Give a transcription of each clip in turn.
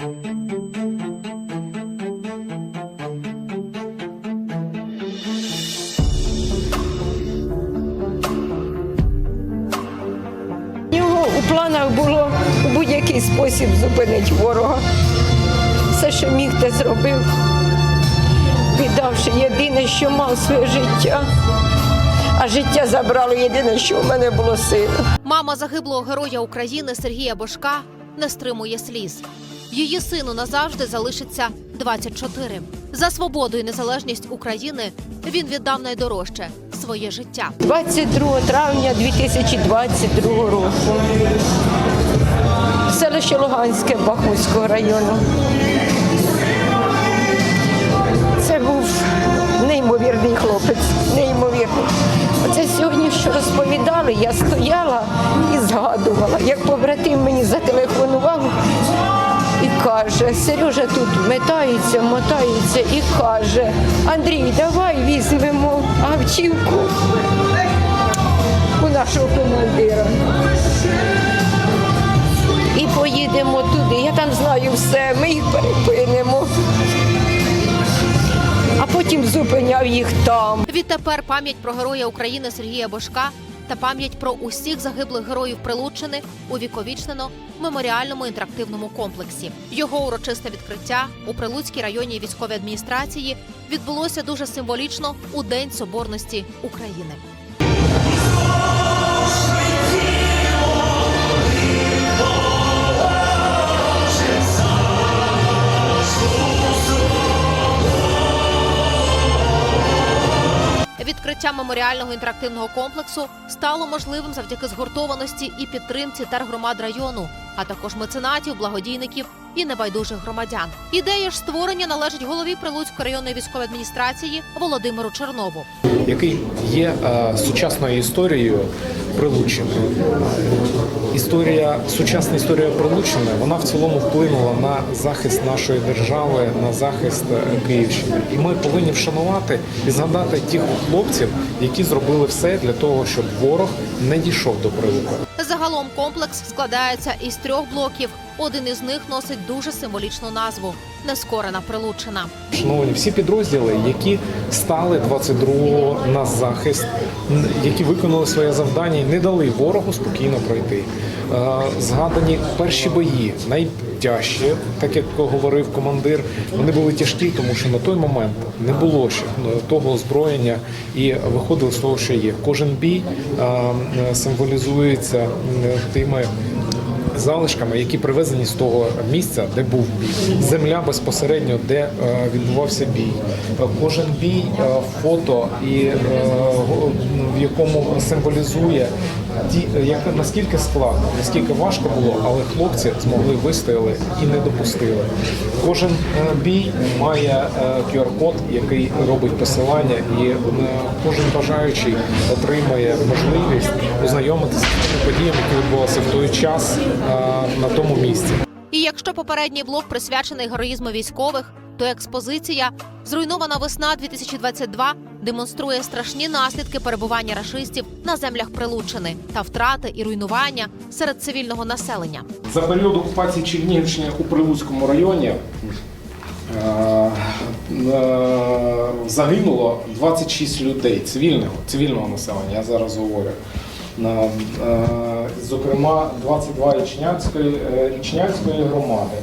У планах було у будь-який спосіб зупинити ворога. Все, що міг, те зробив, віддавши єдине, що мав своє життя. А життя забрало єдине, що у мене було сила. Мама загиблого героя України Сергія Бошка не стримує сліз. Її сину назавжди залишиться 24. За свободу і незалежність України він віддав найдорожче своє життя. 22 травня 2022 року. Селище Луганське Бахмутського району. Це був неймовірний хлопець, неймовірний. Оце сьогодні, що розповідали, я стояла каже, Сережа тут метається, мотається і каже, Андрій, давай візьмемо автівку у нашого командира. І поїдемо туди. Я там знаю все, ми їх перепинемо. А потім зупиняв їх там. Відтепер пам'ять про героя України Сергія Бошка та пам'ять про усіх загиблих героїв Прилуччини увіковічнено в меморіальному інтерактивному комплексі. Його урочисте відкриття у Прилуцькій районній військовій адміністрації відбулося дуже символічно у День Соборності України. Відкриття меморіального інтерактивного комплексу стало можливим завдяки згуртованості і підтримці тергромад району, а також меценатів, благодійників і небайдужих громадян. Ідея ж створення належить голові Прилуцької районної військової адміністрації Володимиру Чернову. який є е, сучасною історією Прилуччини. Історія, сучасна історія Прилуччини, вона в цілому вплинула на захист нашої держави, на захист е, Київщини. І ми повинні вшанувати і згадати тих хлопців, які зробили все для того, щоб ворог не дійшов до Прилука. Загалом комплекс складається із трьох блоків. Один із них носить дуже символічну назву Нескорена Прилуччина. Шановні, всі підрозділи, які стали 22-го на захист, які виконали своє завдання і не дали ворогу спокійно пройти. Е, Згадані перші бої, найтяжчі, так як говорив командир, вони були тяжкі, тому що на той момент не було ще е, того озброєння і виходили з того, що є. Кожен бій е, символізується тими залишками, які привезені з того місця, де був бій. Земля безпосередньо, де е, відбувався бій. Е, Кожен бій, е, фото, і в якому символізує ті, як наскільки складно, наскільки важко було, але хлопці змогли вистояли і не допустили. Кожен е, бій має е, QR-код, який робить посилання, і е, кожен бажаючий отримає можливість ознайомитися з тими подіями, які відбувалися в той час е, на тому місці. І якщо попередній блок присвячений героїзму військових, то експозиція Зруйнована весна 2022 демонструє страшні наслідки перебування рашистів на землях Прилуччини та втрати і руйнування серед цивільного населення. За період окупації Чернігівщини у Прилуцькому районі е, е, загинуло 26 людей цивільного, цивільного населення, я зараз говорю. Е, е, Зокрема, 22 Ічнянської, е, Ічнянської громади.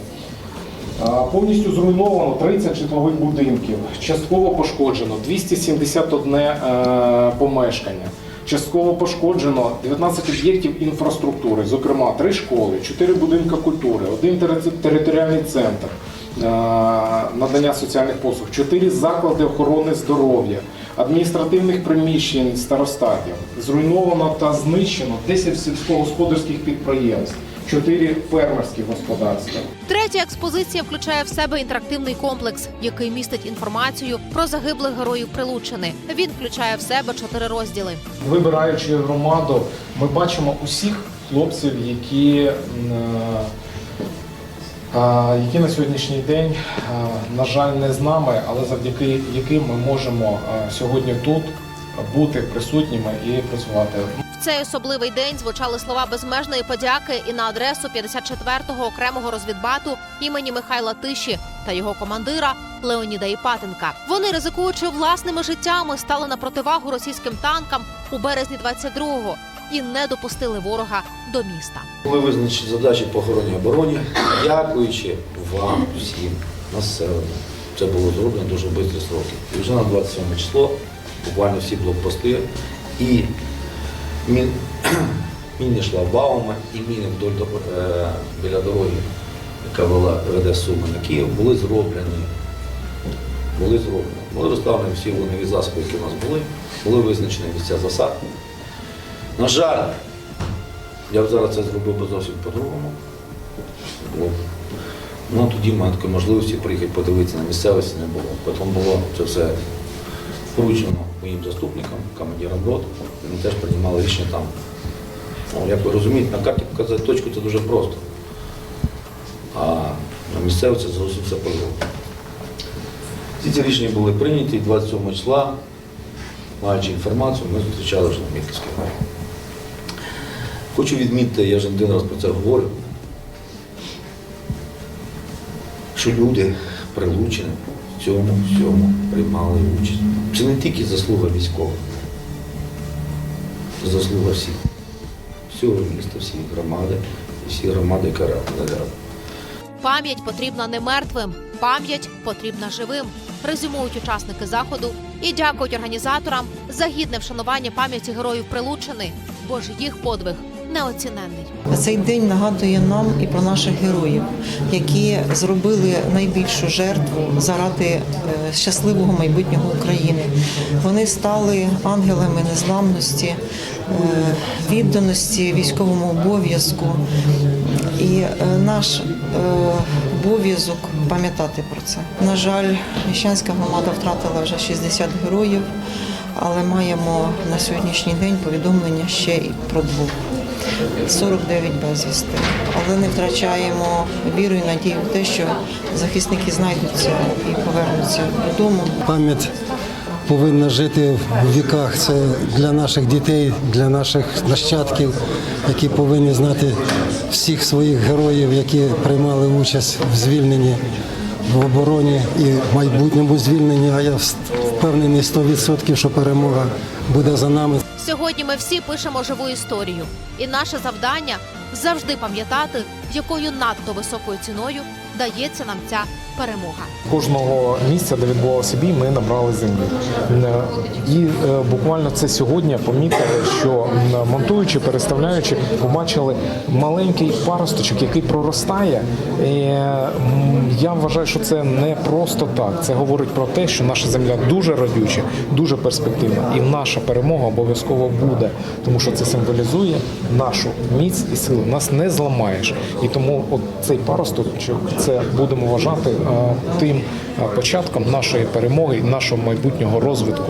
Повністю зруйновано 30 житлових будинків, частково пошкоджено 271 е, помешкання. Частково пошкоджено 19 об'єктів інфраструктури, зокрема 3 школи, 4 будинки культури, один територіальний центр е, надання соціальних послуг, 4 заклади охорони здоров'я, адміністративних приміщень старостатів. Зруйновано та знищено 10 сільськогосподарських підприємств, 4 фермерські господарства. Третя експозиція включає в себе інтерактивний комплекс, який містить інформацію про загиблих героїв Прилуччини. Він включає в себе чотири розділи. Вибираючи громаду, ми бачимо усіх хлопців, які, е, які на сьогоднішній день, на жаль, не з нами, але завдяки яким ми можемо сьогодні тут бути присутніми і працювати. В цей особливий день звучали слова безмежної подяки і на адресу 54-го окремого розвідбату імені Михайла Тиші та його командира Леоніда Іпатенка. Вони, ризикуючи власними життями, стали на противагу російським танкам у березні 22-го і не допустили ворога до міста. Були визначені задачі по охороні обороні, дякуючи вам всім населенню. Це було зроблено дуже швидкі сроки. І вже на 27 число буквально всі блокпости і мін, мінні шлагбауми, і міни вдоль до- е, біля дороги, яка вела веде Суми на Київ, були зроблені. Були зроблені. Були розставлені всі вогневі засоби, які у нас були, були визначені місця засад. На жаль, я б зараз це зробив би зовсім по-другому. Ну, тоді в такої можливості приїхати подивитися на місцевості не було. Потім було це все вручено моїм заступникам, командирам рот. Вони теж приймали рішення там. Ну, як ви розумієте, на карті показати точку це дуже просто. А на місцевості зовсім все по-другому. Всі ці рішення були прийняті 27 числа, маючи інформацію, ми зустрічали вже на Мітківській горі. Хочу відмітити, я вже один раз про це говорю, що люди прилучені в цьому всьому приймали участь. Це не тільки заслуга військових, це заслуга всіх, всього міста, всіх громади, і всі громади, яка рада. Пам'ять потрібна не мертвим, пам'ять потрібна живим. Резюмують учасники заходу і дякують організаторам за гідне вшанування пам'яті героїв Прилучини, бо ж їх подвиг неоціненний. Цей день нагадує нам і про наших героїв, які зробили найбільшу жертву заради е, щасливого майбутнього України. Вони стали ангелами незламності, е, відданості військовому обов'язку. І е, наш обов'язок пам'ятати про це. На жаль, міщанська громада втратила вже 60 героїв, але маємо на сьогоднішній день повідомлення ще і про двох. 49 безвісти. Але не втрачаємо віру і надію в те, що захисники знайдуться і повернуться додому. Пам'ять повинна жити в віках. Це для наших дітей, для наших нащадків, які повинні знати всіх своїх героїв, які приймали участь в звільненні в обороні і в майбутньому звільненні. А я впевнений 100%, що перемога буде за нами. Сьогодні ми всі пишемо живу історію, і наше завдання завжди пам'ятати, якою надто високою ціною дається нам ця перемога. Кожного місця, де відбувався бій, ми набрали землі. Е, І е, буквально це сьогодні помітили, що монтуючи, переставляючи, побачили маленький паросточок, який проростає. Я вважаю, що це не просто так. Це говорить про те, що наша земля дуже родюча, дуже перспективна, і наша перемога обов'язково буде, тому що це символізує нашу міць і силу. Нас не зламаєш. І тому от цей паросточок це будемо вважати тим е, початком нашої перемоги, нашого майбутнього розвитку.